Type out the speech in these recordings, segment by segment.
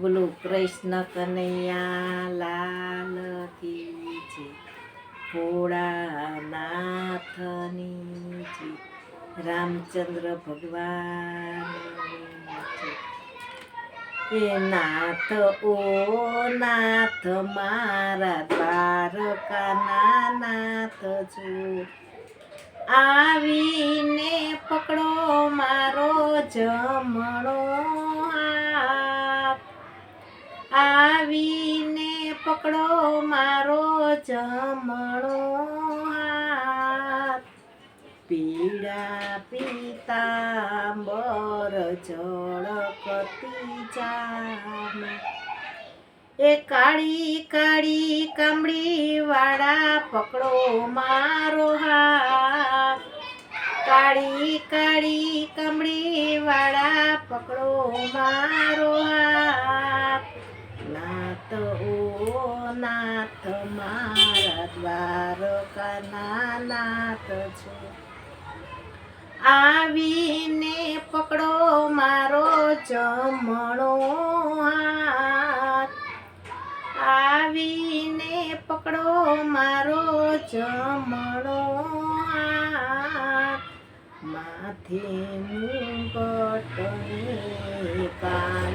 બોલો, કૃષ્ણ કનૈયા લાલ કી છે ભોળાનાથની છે રામચંદ્ર ભગવાન છે એ નાથ, ઓ નાથ, મારા દ્વારકાના નાથ છું આવીને પકડો મારો જમણો આવીને પકડો મારો જમણો હાથ. પીડા પીતાંબર ઝળકતી જામે. એ કાળી કાળી કામડી વાળા પકડો મારો હાથ. કાળી કાળી કામડી વાળા પકડો મારો હાથ. દ્વારકાના નાથ છે. આવીને પકડો મારો જમણો હાથ. આવીને પકડો મારો જમણો હાથ. માથે મુગટ કાનો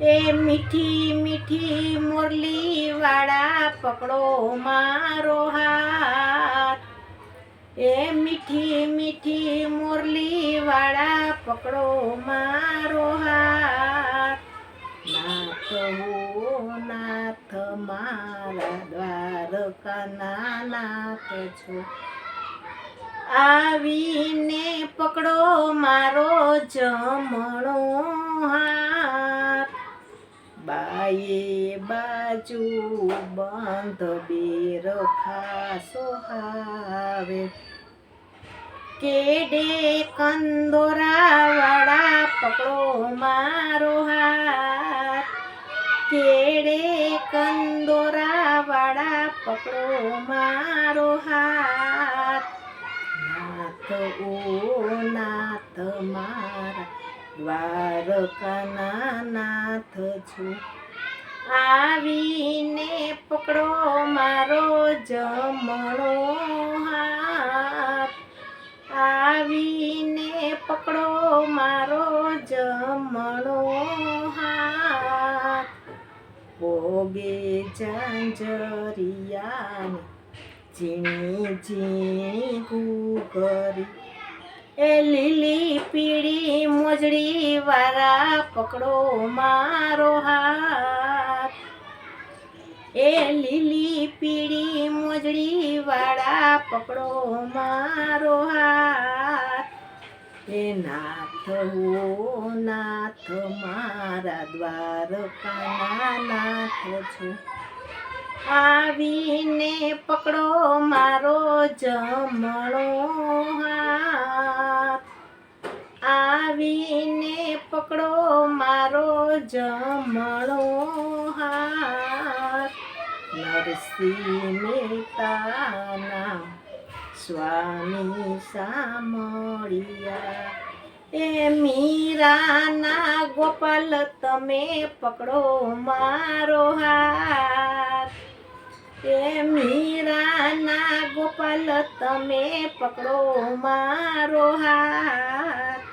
એ મીઠી મીઠી મુરલી વાળા પકડો મારો હાથ. એ મીઠી મીઠી મુરલી વાળા પકડો મારો હાથ. નાથ હો નાથ મારા દ્વારકાના નાથ છો. આવીને પકડો મારો જમણો હાથ બાયે બાજુ બંધ બેર ખાસો હાવે કેડે કંદોરા વાળા પકડો મારો હાથ. કેડે કંદોરા વાળા પકડો મારો હાથ. નાથ ઓ નાથ મારા દ્વારકાના નાથ છું. આવીને પકડો મારો જમણો હાથ. આવીને પકડો મારો જમણો હાથ. ભોગે ઝાંઝરિયાની ઝીણી ઝીણી ગુગરી એ લીલી પીળી મોજડી વાળા પકડો મારો હાથ. એ લીલી પીળી મોજડી વાળા પકડો મારો હાથ. એ નાથ હો, નાથ મારા દ્વારકાના નાથ છો. આવીને પકડો મારો જમણો હાથ. આવીને પકડો મારો જમણો નરસિંહ મહેતાના સ્વામી સામળિયા, એ મીરાના ગોપાલ તમે પકડો મારો હાથ. એ મીરાના ગોપાલ તમે પકડો મારો હાથ.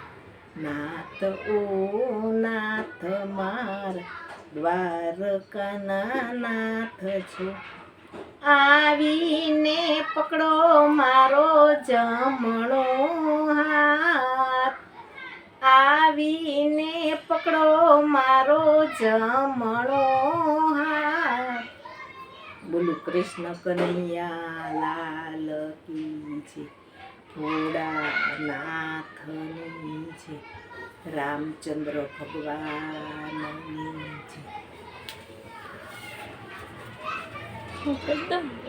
નાથ ઓ નાથ મારા દ્વારકાના નાથ છો આવીને પકડો મારો જમણો હાથ. આવીને પકડો મારો જમણો હાથ. બોલું કૃષ્ણ કનૈયા લાલ કી છે. ભોળાનાથની છે. રામચંદ્ર ભગવાન